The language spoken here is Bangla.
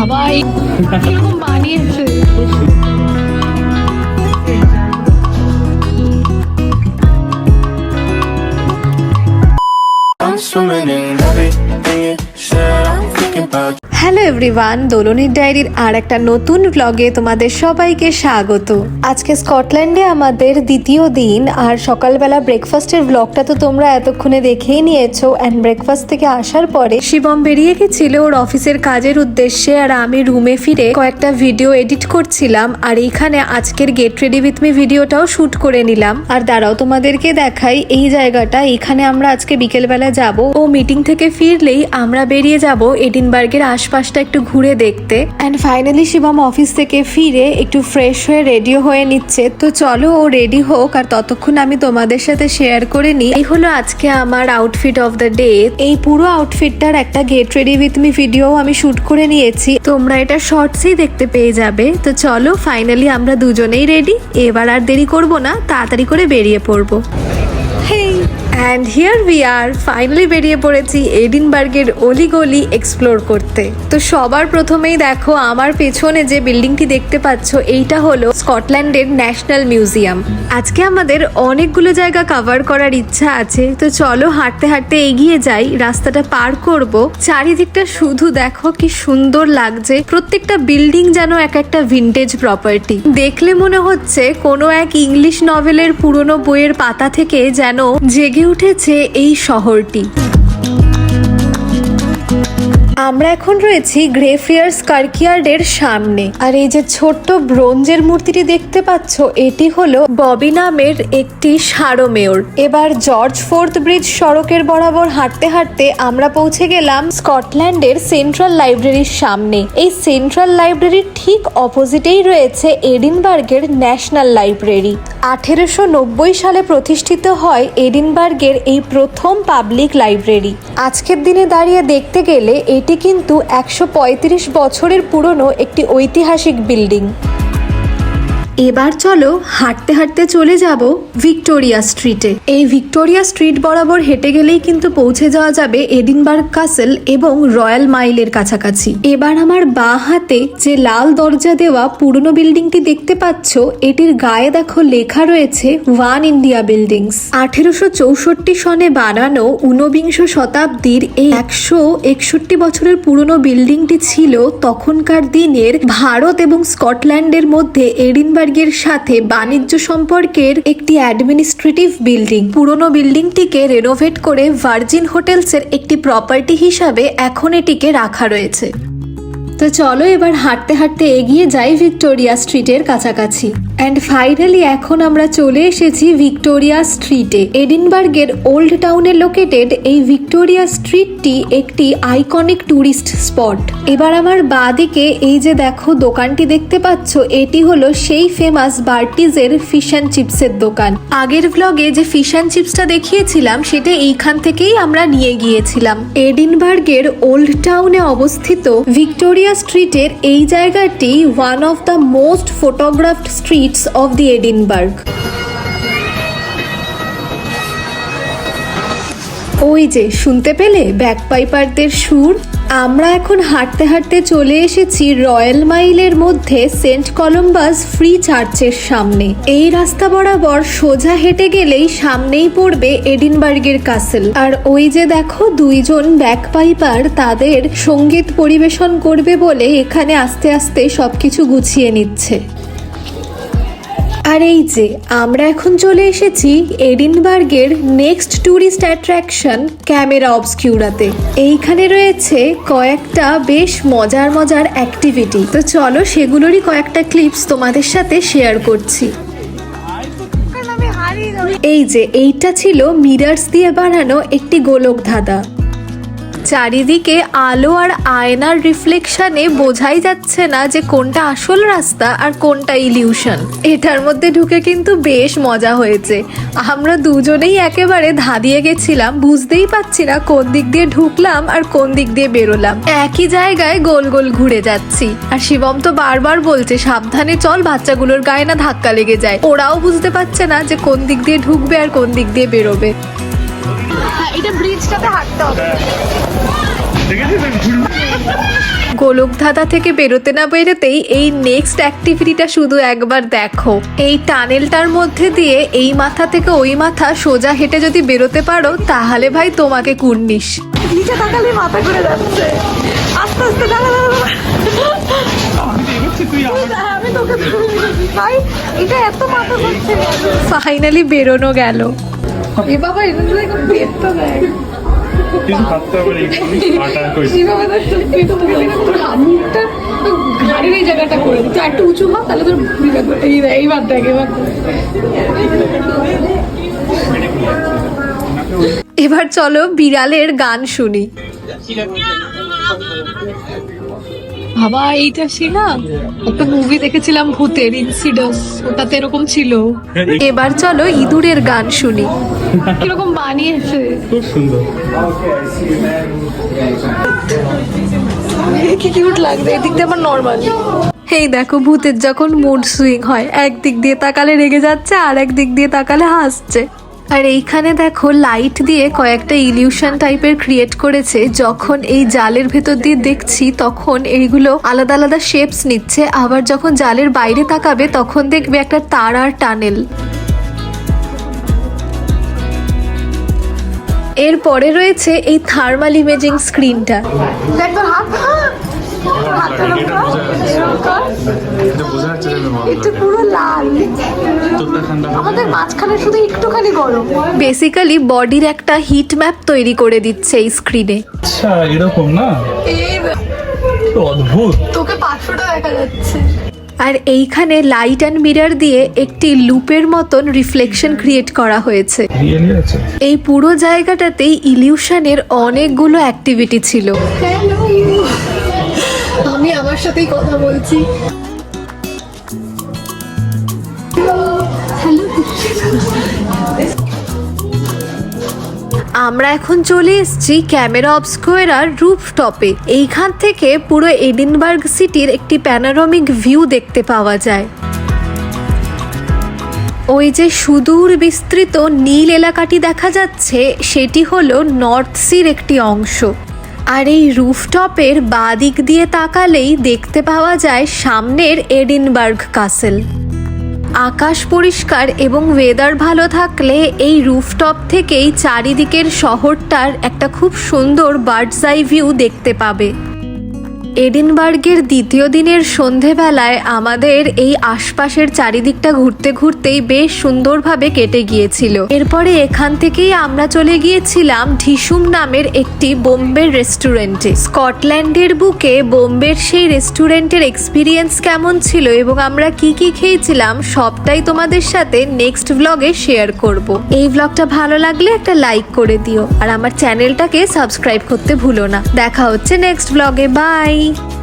বাবা এই কিরকম বানিয়েছে I'm swimming in everything you said. hello everyone, দোলনির ডায়েরির আর একটা নতুন ব্লগে তোমাদের সবাইকে স্বাগত। আজকে স্কটল্যান্ডে আমাদের দ্বিতীয় দিন, আর সকালবেলা ব্রেকফাস্টের ব্লগটা তো তোমরা এতক্ষণে দেখেই নিয়েছো অ্যান্ড ব্রেকফাস্ট থেকে আসার পরে শিবম বেরিয়ে গেছিল ওর অফিসের কাজের উদ্দেশ্যে, আর আমি রুমে ফিরে কয়েকটা ভিডিও এডিট করছিলাম, আর এইখানে আজকের গেট রেডি উইথ মি ভিডিওটাও শ্যুট করে নিলাম। আর দাঁড়াও, তোমাদেরকে দেখাই এই জায়গাটা, এখানে আমরা আজকে বিকেলবেলা যাব, ও মিটিং থেকে ফিরলেই আমরা বেরিয়ে যাব এডিনবার্গের আশপাশটা একটু ঘুরে দেখতে। অ্যান্ড ফাইনালি শিবম অফিস থেকে ফিরে একটু ফ্রেশ হয়ে রেডিও হয়ে নিচ্ছে। তো চলো, ও রেডি হোক, আর ততক্ষণ আমি তোমাদের সাথে শেয়ার করে নিই। এই হলো আজকে আমার আউটফিট অফ দ্য ডে এই পুরো আউটফিটটার একটা get ready with me video আমি শুট করে নিয়েছি। তোমরা এটা শর্টসেই দেখতে পেয়ে যাবে। তো চলো ফাইনালি আমরা দুজনেই রেডি এবার আর দেরি করব না, তাড়াতাড়ি করে বেরিয়ে পড়ব। And here we are finally বেরিয়ে পড়েছি এডিনবার্গের অলিগলি এক্সপ্লোর করতে। তো সবার প্রথমেই দেখো, আমার পেছনে যে বিল্ডিংটি দেখতে পাচ্ছ, এইটা হলো স্কটল্যান্ডের ন্যাশনাল মিউজিয়াম। আজকে আমাদের অনেকগুলো জায়গা কভার করার ইচ্ছা আছে, তো চলো হাঁটতে হাঁটতে এগিয়ে যাই, রাস্তাটা পার করব। চারিদিকটা শুধু দেখো কি সুন্দর লাগছে, প্রত্যেকটা বিল্ডিং যেন এক একটা ভিন্টেজ প্রপার্টি দেখলে মনে হচ্ছে কোনো এক ইংলিশ নভেলের পুরনো বইয়ের পাতা থেকে যেন জেগে উঠেছে এই শহরটি। আমরা এখন রয়েছি গ্রেফিয়ার্স কার্কিয়ার্ডের সামনে। আর এই যে ছোট্ট ব্রোঞ্জের মূর্তিটি দেখতে পাচ্ছ, এটি হলো ববি নামের একটি সারমেয়র এবার জর্জ ফোর্থ ব্রিজ সড়কের বরাবর হাঁটতে হাঁটতে আমরা পৌঁছে গেলাম স্কটল্যান্ডের সেন্ট্রাল লাইব্রেরির সামনে। এই সেন্ট্রাল লাইব্রেরির ঠিক অপোজিটেই রয়েছে এডিনবার্গের ন্যাশনাল লাইব্রেরি আঠেরোশো নব্বই সালে প্রতিষ্ঠিত হয় এডিনবার্গের এই প্রথম পাবলিক লাইব্রেরি আজকের দিনে দাঁড়িয়ে দেখতে গেলে এটি কিন্তু একশো পঁয়ত্রিশ বছরের পুরনো একটি ঐতিহাসিক বিল্ডিং। এবার চলো হাঁটতে হাঁটতে চলে যাব ভিক্টোরিয়া স্ট্রিটে। এই ভিক্টোরিয়া স্ট্রিট বরাবর হেঁটে গেলেই কিন্তু পৌঁছে যাওয়া যাবে এডিনবার্গ কাসেল এবং রয়্যাল মাইলের কাছাকাছি। এবার আমার বাঁ হাতে যে লাল দরজা দেওয়া পুরনো বিল্ডিংটি দেখতে পাচ্ছ, এটির গায়ে দেখো লেখা রয়েছে ওয়ান ইন্ডিয়া বিল্ডিংস। আঠেরোশো চৌষট্টি সনে বানানো ঊনবিংশ শতাব্দীর এই একশো একষট্টি বছরের পুরনো বিল্ডিংটি ছিল তখনকার দিনের ভারত এবং স্কটল্যান্ডের মধ্যে এডিনবার্গের সাথে বাণিজ্য সম্পর্কের একটি অ্যাডমিনিস্ট্রেটিভ বিল্ডিং পুরনো বিল্ডিংটিকে রেনোভেট করে ভার্জিন হোটেলসের একটি প্রপার্টি হিসাবে এখন এটিকে রাখা রয়েছে। তো চলো এবার হাঁটতে হাঁটতে এগিয়ে যাই ভিক্টোরিয়া স্ট্রিটের কাছাকাছি। অ্যান্ড ফাইনালি এখন আমরা চলে এসেছি ভিক্টোরিয়া স্ট্রিটে। এডিনবার্গের ওল্ড টাউনে লোকেটেড এই ভিক্টোরিয়া স্ট্রিটটি একটি আইকনিক ট্যুরিস্ট স্পট এবার আমার বাঁদিকে এই যে দেখো দোকানটি দেখতে পাচ্ছ, এটি হলো সেই ফেমাস বার্টিজের ফিশ অ্যান্ড চিপসের দোকান। আগের ব্লগে যে ফিশ অ্যান্ড চিপসটা দেখিয়েছিলাম, সেটা এইখান থেকেই আমরা নিয়ে গিয়েছিলাম। এডিনবার্গের ওল্ড টাউনে অবস্থিত ভিক্টোরিয়া স্ট্রিটের এই জায়গাটি one of the most photographed streets of the Edinburgh ওই যে, শুনতে পেলে? ব্যাকপাইপারদের সুর? আমরা এখন হাঁটতে হাঁটতে চলে এসেছি রয়্যাল মাইলের মধ্যে সেন্ট কলম্বাস ফ্রি চার্চের সামনে। এই রাস্তা বরাবর সোজা হেঁটে গেলেই সামনেই পড়বে এডিনবার্গের কাসেল। আর ওই যে দেখো, দুইজন ব্যাকপাইপার তাদের সংগীত পরিবেশন করবে বলে এখানে আস্তে আস্তে সবকিছু গুছিয়ে নিচ্ছে। আর এই যে, আমরা এখন চলে এসেছি এডিনবার্গের নেক্সট ট্যুরিস্ট অ্যাট্রাকশন ক্যামেরা অবস্কিউরাতে। এইখানে রয়েছে কয়েকটা বেশ মজার মজার অ্যাক্টিভিটি। তো চলো সেগুলোরই কয়েকটা ক্লিপস তোমাদের সাথে শেয়ার করছি। এই যে, এইটা ছিল মিরার্স দিয়ে বানানো একটি গোলক ধাঁধা চারিদিকে আলো আর আয়নার রিফ্লেকশনে বোঝাই যাচ্ছে না যে কোনটা আসল রাস্তা আর কোনটা ইলিউশন। এটার মধ্যে ঢুকে কিন্তু বেশ মজা হয়েছে। আমরা দুজনেই একেবারে ধাঁধিয়ে গেছিলাম, বুঝতেই পারছি না কোন দিক দিয়ে ঢুকলাম আর কোন দিক দিয়ে বেরোলাম। একই জায়গায় গোল গোল ঘুরে যাচ্ছি। আর শিবম তো বারবার বলছে, সাবধানে চল, বাচ্চাগুলোর গায়ে না ধাক্কা লেগে যায়। ওরাও বুঝতে পারছে না যে কোন দিক দিয়ে ঢুকবে আর কোন দিক দিয়ে বেরোবে। এটা ব্রিজটাতে হাঁটতে হবে। গোলকধাঁধা থেকে বেরোতে না বেরোতেই এই নেক্সট অ্যাক্টিভিটিটা শুধু একবার দেখো। এই টানেলটার মধ্যে দিয়ে এই মাথা থেকে ওই মাথা সোজা হেঁটে যদি বেরোতে পারো তাহলে ভাই তোমাকে কুর্নিশ। নিচে তাকালে মাথা ঘুরে যাচ্ছে। আস্তে আস্তে দাঁড়া দাঁড়া আমি তোকে ধরে নিয়েছি। ভাই এটা এত মাথা ঘুরছে। ফাইনালি বেরোনো গেল। এ বাবা এটা তো একদম পেটটা দেয়। কিন্তু ভাবতে হবে আটা কইছি এ বাবা তোর তুই তো মুখে দেখে তোর মুখটা ঘাড়ের এই জায়গাটা করে দিচ্ছ একটু উঁচু তাহলে তোর বিরাট এই দেখ এবার দেখ। এবার চলো বিড়ালের গান শুনি। বাবা এইটা সে না একটা মুভি দেখেছিলাম ভূতের ইনসিডাস ওটাতে এরকম ছিল। এবার চলো ইঁদুরের গান শুনি। কীরকম বানিয়েছে? খুব সুন্দর। কি কিউট লাগবে এদিক দিয়ে আমার নর্মাল এই দেখো ভূতের যখন মুড সুইং হয় একদিক দিয়ে তাকালে রেগে যাচ্ছে আর একদিক দিয়ে তাকালে হাসছে। আর এইখানে দেখো লাইট দিয়ে কয়েকটা ইলিউশন টাইপের ক্রিয়েট করেছে। যখন এই জালের ভেতর দিয়ে দেখছি, তখন এইগুলো আলাদা আলাদা শেপস নিচ্ছে। আবার যখন জালের বাইরে তাকাবে, তখন দেখবে একটা তারার টানেল। এরপরে রয়েছে এই থার্মাল ইমেজিং স্ক্রিনটা এটা পুরো লাল। আমাদের মাঝখানে শুধু একটুখানি গরম। বেসিক্যালি বডির একটা হিট ম্যাপ তৈরি করে দিচ্ছে এই স্ক্রিনে আচ্ছা এরকম না? অদ্ভুত। তোকে পাঁচশোটা দেখা যাচ্ছে। আর এইখানে লাইট অ্যান্ড মিরর দিয়ে একটি লুপের মতন রিফ্লেকশন ক্রিয়েট করা হয়েছে। এই পুরো জায়গাটাতেই ইলিউশনের অনেকগুলো অ্যাক্টিভিটি ছিল। আমি আমার সাথেই কথা বলছি। আমরা এখন চলে এসেছি ক্যামেরা অবস্কোয়ারার রুফ টপে এইখান থেকে পুরো এডিনবার্গ সিটির একটি প্যানারমিক ভিউ দেখতে পাওয়া যায়। ওই যে সুদূর বিস্তৃত নীল এলাকাটি দেখা যাচ্ছে, সেটি হলো নর্থ সির একটি অংশ। আর এই রুফটপের বাঁ দিক দিয়ে তাকালেই দেখতে পাওয়া যায় সামনের এডিনবার্গ কাসেল। আকাশ পরিষ্কার এবং ওয়েদার ভালো থাকলে এই রুফটপ থেকেই চারিদিকের শহরটার একটা খুব সুন্দর বার্ডস আই ভিউ দেখতে পাবে। এডিনবার্গের দ্বিতীয় দিনের সন্ধেবেলায় আমাদের এই আশপাশের চারিদিকটা ঘুরতে ঘুরতেই বেশ সুন্দরভাবে কেটে গিয়েছিল। এরপরে এখান থেকেই আমরা চলে গিয়েছিলাম ঢিসুম নামের একটি বোম্বের রেস্টুরেন্টে। স্কটল্যান্ডের বুকে বোম্বের সেই রেস্টুরেন্টের এক্সপিরিয়েন্স কেমন ছিল এবং আমরা কি কি খেয়েছিলাম সবটাই তোমাদের সাথে নেক্সট ব্লগে শেয়ার করব। এই ব্লগটা ভালো লাগলে একটা লাইক করে দিও। আর আমার চ্যানেলটাকে সাবস্ক্রাইব করতে ভুলো না। দেখা হচ্ছে নেক্সট ব্লগে বাই Bye!